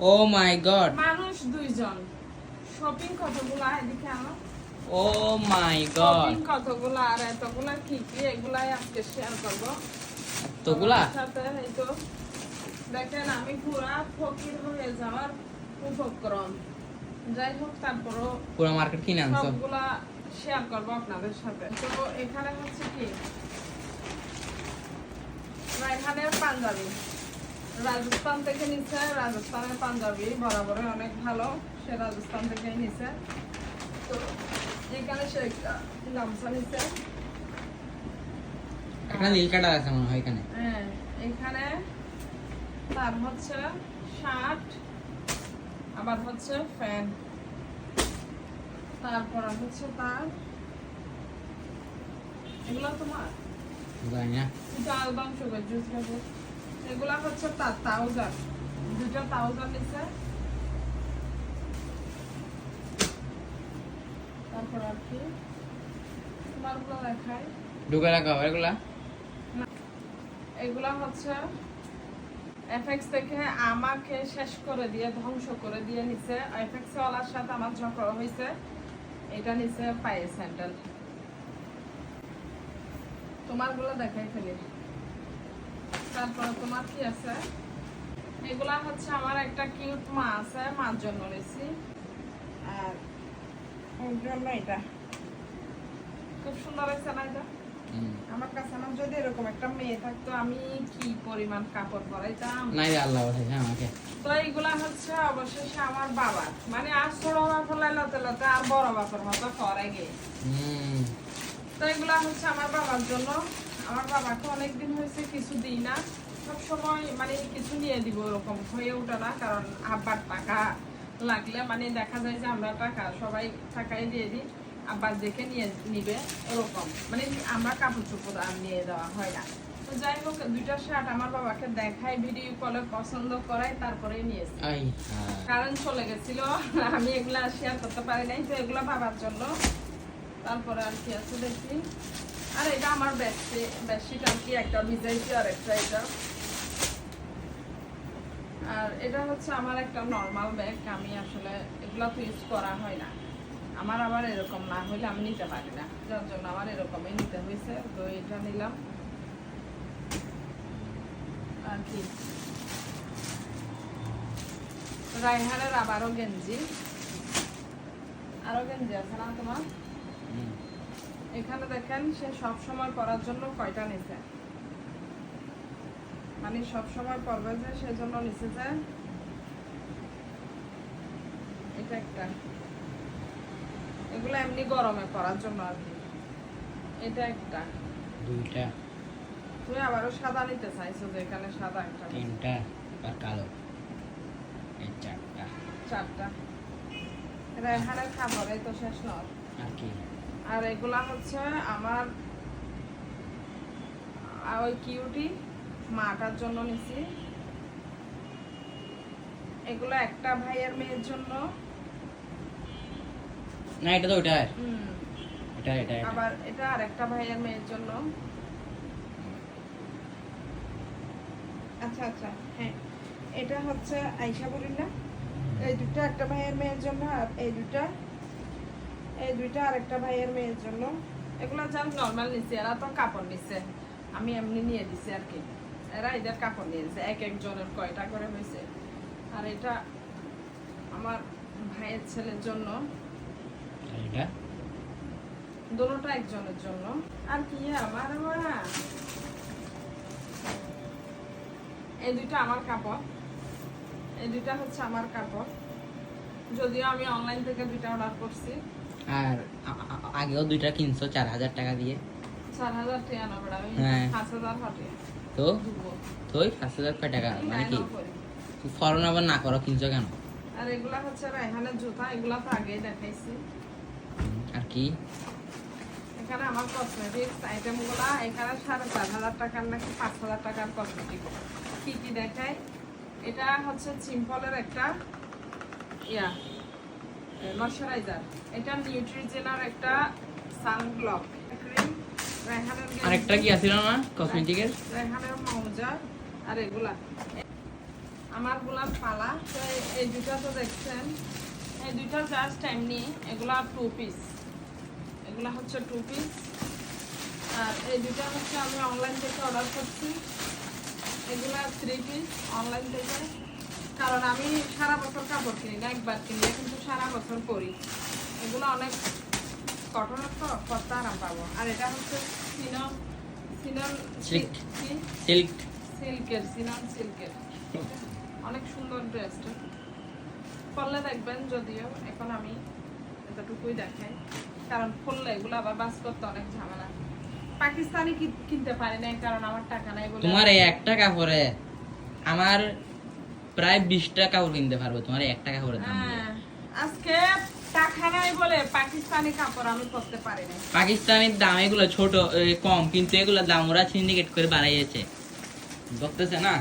ও মাই god. মানুষ দুইজন। Shopping কতগুলা এদিকে আনো? ও মাই গড। শপিং কতগুলা আর এতগুলা কি কি? এগুলাই আজকে শেয়ার করব। তোগুলা সাথে এই তো। দেখেন আমি পুরা ফকির হয়ে যাওয়ার উপক্রম। যাই হোক তারপরও পুরো মার্কেট কিনে আনছো? সবগুলা শেয়ার করব আপনাদের সাথে। তো এখানে হচ্ছে কি? রায়হানের পাঞ্জাবি। রাজস্থান থেকে নিচ্ছে রাজস্থানের পাঞ্জাবি বরাবরই অনেক ভালো সে রাজস্থান থেকেই নিছে। তো এখানে সে একটা গামছা নিছে। একটা নীল কাটার আছে মনে হয় এখানে। হ্যাঁ এখানে তার হচ্ছে শার্ট আবার হচ্ছে ফ্যান তারপর হচ্ছে তার এগুলো তোমার? জানি না। জুস খাব এগুলা হচ্ছে তার তাউজার দুটো তাউজার নিচ্ছে তারপর আর কি? তোমারগুলো দেখাই। ঢুকে রাখা হবে এগুলা। এগুলা হচ্ছে এফএক্স থেকে আমাকে শেষ করে দিয়ে ধ্বংস করে দিয়ে নিছে। এফএক্স ওয়ালার সাথে আমার ঝগড়া হয়েছে এটা নিছে পায়ে স্যান্ডেল। তোমারগুলো দেখাই ফেলি তারপরে তোমার কি আছে? এগুলা হচ্ছে আমার একটা কিউট মা আছে মার জন্য নিছি। আর ওর জন্য এটা। খুব সুন্দর হয়েছে না এটা? আমার কাছে আমার যদি এরকম একটা মেয়ে থাকতো আমি কি পরিমাণ কাপড় পরাইতাম? নাই আল্লাহ বলেছে আমাকে। তো এইগুলা হচ্ছে অবশেষে আমার বাবার। মানে আর ছোট লতে লতে আর বড় বাপের মতো করে গে। তো এগুলা হচ্ছে আমার বাবার জন্য। আমার বাবাকে অনেকদিন হয়েছে কিছু দিই না। সব সময় মানে কিছু নিয়ে দিব ওরকম হয়ে ওঠে না কারণ আব্বার টাকা লাগলে মানে দেখা যায় যে আমরা টাকা সবাই টাকাই দিয়ে দিই আব্বার দেখে নিয়ে নিবে ওরকম। মানে আমরা কাপড় চোপড় আর নিয়ে দেওয়া হয় না। তো যাই হোক দুইটা শার্ট আমার বাবাকে দেখাই ভিডিও কলে পছন্দ করাই তারপরেই নিয়েছি। হ্যাঁ। চলে গেছিল আমি এগুলা শেয়ার করতে পারি নাই তো এগুলা বাবার জন্য। তারপরে আর কি আছে দেখি। আর, এটা আমার বেডশি বেডশিট আর কি একটা ভিজাইছি আর একটা এটা। আর এটা হচ্ছে আমার একটা নর্মাল ব্যাগ আমি আসলে এগুলা তো ইউজ করা হয় না। আমার আবার এরকম না হইলে আমি নিতে পারি না। যার জন্য আমার এরকমই নিতে হয়েছে তো এটা নিলাম। আর কি? রায়হানের আবারও গেঞ্জি। আরও গেঞ্জি আছে না তোমার। এখানে দেখেন সে সব সময় পরার জন্য কয়টা নিছে? মানে সব সময় পরবে যে সেজন্য নিছে যে এটা একটা। এগুলো এমনি গরমে পরার জন্য আর কি। এটা একটা। দুইটা। তুমি আবারও সাদা নিতে চাইছো যে এখানে সাদা একটা তিনটা আর কালো? এই চারটা। চারটা। রেহানের খাবার এই তো শেষ নয়। আর কি? আর এগুলা হচ্ছে আমার ওই কিউটি মাটার জন্য নিছি। এগুলো একটা ভাইয়ের মেয়ের জন্য। না এটা তো হুম, এটা এটা আবার এটা আর একটা ভাইয়ের মেয়ের জন্য। আচ্ছা আচ্ছা হ্যাঁ। এটা হচ্ছে আইসা বলি না এই দুটো একটা ভাইয়ের মেয়ের জন্য আর এই দুটা এই দুইটা আরেকটা ভাইয়ের মেয়ের জন্য। এগুলো জান নর্মাল নিচ্ছে এরা তো কাপড় নিচ্ছে আমি এমনি নিয়ে দিছি আর কি। এরা এদের কাপড় নিয়ে দিচ্ছে এক একজনের কয়টা করে হয়েছে আর এটা আমার ভাইয়ের ছেলের জন্য। আর দোনোটা একজনের জন্য। আর কি আমার এই দুইটা আমার কাপড়। এই দুইটা হচ্ছে আমার কাপড়। যদিও আমি অনলাইন থেকে দুইটা অর্ডার করছি। আর আগেও দুইটা কিনছো চার হাজার টাকা দিয়ে। হ্যাঁ। তো? দুবো। তোই পাঁচ হাজার কয় টাকা? মানে কি? ফরন আবার না করো কিনছো কেন? আর এগুলা হচ্ছে রায়হানের জুতা এগুলা তো আগেই দেখাইছি। আর কি? এখানে আমার কসমেটিক্স আইটেমগুলা এখানে সাড়ে চার হাজার টাকার নাকি পাঁচ হাজার টাকার কসমেটিক কি কি দেখায়? এটা হচ্ছে সিম্পলের একটা ইয়া। ময়শ্চারাইজার। এটা নিউট্রিজেনার একটা সানব্লক ক্রিম। আরেকটা কি আছিল না? কসমেটিকের? রেহানের মৌজা আর এগুলা। আমারগুলার পালা তো এই দুটা তো দেখছেন। এই দুইটা জাস্ট এমনি এগুলা টু পিস এগুলা হচ্ছে টু পিস আর এই দুটা হচ্ছে আমি অনলাইন থেকে অর্ডার করছি। এগুলা থ্রি পিস অনলাইন থেকে। কারণ আমি সারা বছর কাপড় কিনি না একবার কিনলে কিন্তু সারা বছর পরি। এগুলো অনেক কটনের তো কত আরাম পাবো। আর এটা হচ্ছে সিনন সিনন Silk. কি? সিল্ক। সিল্কের সিনন সিল্কের। অনেক সুন্দর ড্রেসটা। পরলে দেখবেন যদিও এখন আমি এতটুকুই দেখাই কারণ পরলে এগুলো আবার বাস করতে অনেক ঝামেলা। পাকিস্তানি কিনতে পারি না কারণ আমার টাকা নাই বলে তোমার এই একটা কাপড়ে আমার প্রায় বিশ টাকা করে কিনতে পারব তোমার এক টাকা করে দাম হ্যাঁ, আজকে বলে পাকিস্তানি কাপড় আমি পরতে পারি না পাকিস্তানের দাম এগুলো ছোট কম কিন্তু এগুলো দাম ওরা সিন্ডিকেট করে বাড়াইয়েছে। বলতেছে না?